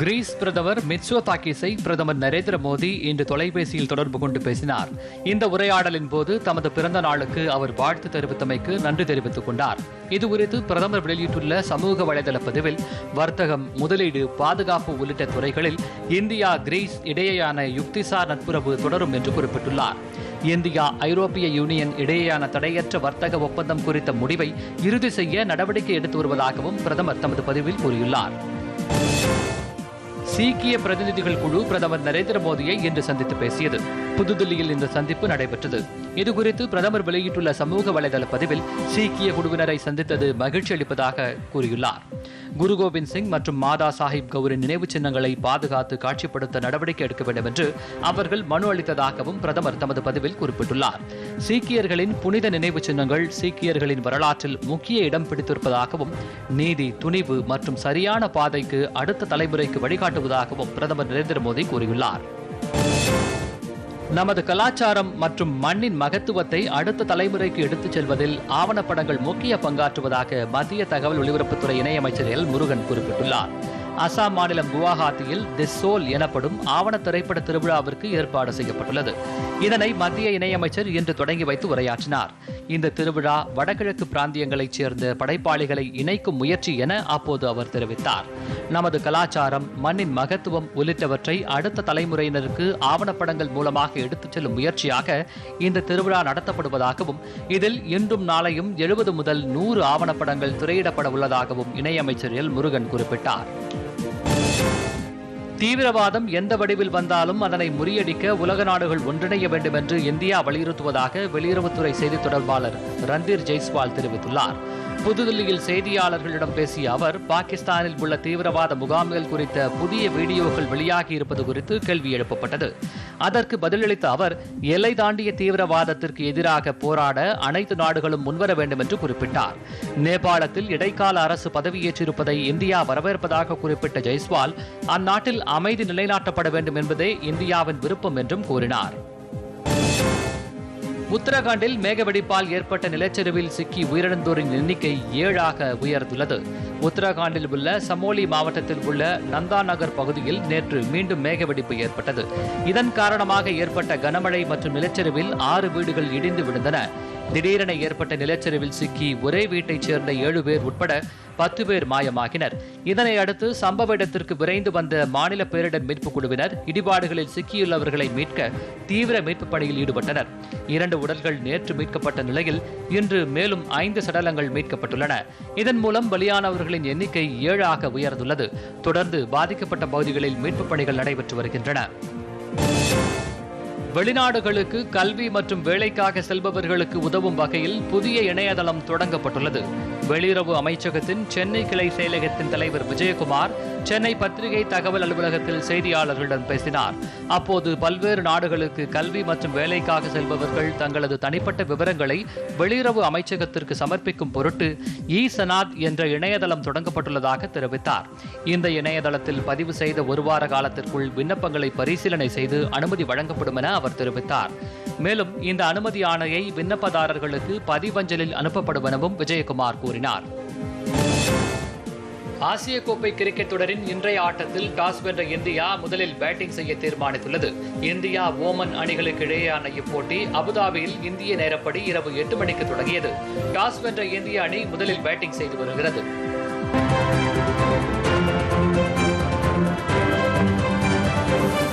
Greece பிரதமர் மிட்சோ தாக்கிஸை பிரதமர் நரேந்திர மோடி இன்று தொலைபேசியில் தொடர்பு கொண்டு பேசினார். இந்த உரையாடலின் போது தமது பிறந்த நாளுக்கு அவர் வாழ்த்து தெரிவித்தமைக்கு நன்றி தெரிவித்துக் கொண்டார். இதுகுறித்து பிரதமர் வெளியிட்டுள்ள சமூக வலைதள பதிவில் வர்த்தகம் முதலீடு பாதுகாப்பு உள்ளிட்ட துறைகளில் இந்தியா கிரீஸ் இடையேயான யுக்திசார் நட்புறவு தொடரும் என்று குறிப்பிட்டுள்ளார். இந்தியா ஐரோப்பிய யூனியன் இடையேயான தடையற்ற வர்த்தக ஒப்பந்தம் குறித்த முடிவை இறுதி செய்ய நடவடிக்கை எடுத்து வருவதாகவும் பிரதமர் தமது பதிவில் கூறியுள்ளார். சீக்கிய பிரதிநிதிகள் குழு பிரதமர் நரேந்திர மோடியை இன்று சந்தித்து பேசியது. புதுதில்லியில் இந்த சந்திப்பு நடைபெற்றது. இதுகுறித்து பிரதமர் வெளியிட்டுள்ள சமூக வலைதள பதிவில் சீக்கிய குழுவினரை சந்தித்தது மகிழ்ச்சி அளிப்பதாக கூறியுள்ளார். குரு கோவிந்த் சிங் மற்றும் மாதா சாஹிப் கவுரின் நினைவு சின்னங்களை பாதுகாத்து காட்சிப்படுத்த நடவடிக்கை எடுக்க வேண்டும் என்று அவர்கள் மனு அளித்ததாகவும் பிரதமர் தமது பதிவில் குறிப்பிட்டுள்ளார். சீக்கியர்களின் புனித நினைவு சின்னங்கள் சீக்கியர்களின் வரலாற்றில் முக்கிய இடம் பிடித்திருப்பதாகவும் நீதி துணிவு மற்றும் சரியான பாதைக்கு அடுத்த தலைமுறைக்கு வழிகாட்டுவதாகவும் பிரதமர் நரேந்திர மோடி கூறியுள்ளார். நமது கலாச்சாரம் மற்றும் மண்ணின் மகத்துவத்தை அடுத்த தலைமுறைக்கு எடுத்துச் செல்வதில் ஆவணப்படங்கள் முக்கிய பங்காற்றுவதாக மத்திய தகவல் ஒலிபரப்புத்துறை இணையமைச்சர் எல். முருகன் குறிப்பிட்டுள்ளார். அசாம் மாநிலம் குவாஹாத்தியில் தி சோல் எனப்படும் ஆவண திரைப்பட திருவிழாவிற்கு ஏற்பாடு செய்யப்பட்டுள்ளது. இதனை மத்திய இணையமைச்சர் இன்று தொடங்கி வைத்து உரையாற்றினார். இந்த திருவிழா வடகிழக்கு பிராந்தியங்களைச் சேர்ந்த படைப்பாளிகளை இணைக்கும் முயற்சி என அப்போது அவர் தெரிவித்தார். நமது கலாச்சாரம் மண்ணின் மகத்துவம் உள்ளிட்டவற்றை அடுத்த தலைமுறையினருக்கு ஆவணப்படங்கள் மூலமாக எடுத்துச் செல்லும் முயற்சியாக இந்த திருவிழா நடத்தப்படுவதாகவும் இதில் இன்றும் நாளையும் எழுபது முதல் நூறு ஆவணப்படங்கள் திரையிடப்பட உள்ளதாகவும் இணையமைச்சர் எல் முருகன் குறிப்பிட்டார். தீவிரவாதம் எந்த வடிவில் வந்தாலும் அதனை முறியடிக்க உலக நாடுகள் ஒன்றிணைய வேண்டும் என்று இந்தியா வலியுறுத்துவதாக வெளியுறவுத்துறை செய்தித் தொடர்பாளர் ரந்தீர் ஜெய்ஸ்வால் தெரிவித்துள்ளார். புதுதில்லியில் செய்தியாளர்களிடம் பேசிய அவர் பாகிஸ்தானில் உள்ள தீவிரவாத முகாம்கள் குறித்த புதிய வீடியோக்கள் வெளியாகி இருப்பது குறித்து கேள்வி எழுப்பப்பட்டது. அதற்கு பதிலளித்த அவர் எல்லை தாண்டிய தீவிரவாதத்திற்கு எதிராக போராட அனைத்து நாடுகளும் முன்வர வேண்டும் என்று குறிப்பிட்டார். நேபாளத்தில் இடைக்கால அரசு பதவியேற்றிருப்பதை இந்தியா வரவேற்பதாக குறிப்பிட்ட ஜெய்ஸ்வால் அந்நாட்டில் அமைதி நிலைநாட்டப்பட வேண்டும் என்பதே இந்தியாவின் விருப்பம் என்றும் கூறினார். உத்தரகாண்டில் மேகவெடிப்பால் ஏற்பட்ட நிலச்சரிவில் சிக்கி உயிரிழந்தோரின் எண்ணிக்கை ஏழாக உயர்ந்துள்ளது. உத்தரகாண்டில் உள்ள சமோலி மாவட்டத்தில் உள்ள நந்தா நகர் பகுதியில் நேற்று மீண்டும் மேகவெடிப்பு ஏற்பட்டது. இதன் காரணமாக ஏற்பட்ட கனமழை மற்றும் நிலச்சரிவில் ஆறு வீடுகள் இடிந்து விழுந்தன. திடீரென ஏற்பட்ட நிலச்சரிவில் சிக்கி ஒரே வீட்டைச் சேர்ந்த ஏழு பேர் உட்பட பத்து பேர் மாயமாகினர். இதனை அடுத்து சம்பவ இடத்திற்கு விரைந்து வந்த மாநில பேரிடர் மீட்புக் குழுவினர் இடிபாடுகளில் சிக்கியுள்ளவர்களை மீட்க தீவிர மீட்புப் பணியில் ஈடுபட்டனர். இரண்டு உடல்கள் நேற்று மீட்கப்பட்ட நிலையில் இன்று மேலும் ஐந்து சடலங்கள் மீட்கப்பட்டுள்ளன. இதன் மூலம் பலியானவர்களின் எண்ணிக்கை ஏழாக உயர்ந்துள்ளது. தொடர்ந்து பாதிக்கப்பட்ட பகுதிகளில் மீட்புப் பணிகள் நடைபெற்று வருகின்றன. வெளிநாடுகளுக்கு கல்வி மற்றும் வேலைக்காக செல்பவர்களுக்கு உதவும் வகையில் புதிய இணையதளம் தொடங்கப்பட்டுள்ளது. வெளியுறவு அமைச்சகத்தின் சென்னை கிளை செயலகத்தின் தலைவர் விஜயகுமார் சென்னை பத்திரிகை தகவல் அலுவலகத்தில் செய்தியாளர்களிடம் பேசினார். அப்போது பல்வேறு நாடுகளுக்கு கல்வி மற்றும் வேலைக்காக செல்பவர்கள் தங்களது தனிப்பட்ட விவரங்களை வெளியுறவு அமைச்சகத்திற்கு சமர்ப்பிக்கும் பொருட்டு இ சனாத் என்ற இணையதளம் தொடங்கப்பட்டுள்ளதாக தெரிவித்தார். இந்த இணையதளத்தில் பதிவு செய்த ஒரு வார காலத்திற்குள் விண்ணப்பங்களை பரிசீலனை செய்து அனுமதி வழங்கப்படும் என அவர் தெரிவித்தார். மேலும் இந்த அனுமதி ஆணையை விண்ணப்பதாரர்களுக்கு பதிவஞ்சலில் அனுப்பப்படும் எனவும் விஜயகுமார் கூறினார். ஆசிய கோப்பை கிரிக்கெட் தொடரின் இன்றைய ஆட்டத்தில் டாஸ் வென்ற இந்தியா முதலில் பேட்டிங் செய்ய தீர்மானித்துள்ளது. இந்தியா ஓமன் அணிகளுக்கு இடையேயான இப்போட்டி அபுதாபியில் இந்திய நேரப்படி இரவு எட்டு மணிக்கு தொடங்கியது. டாஸ் வென்ற இந்திய அணி முதலில் பேட்டிங் செய்து வருகிறது.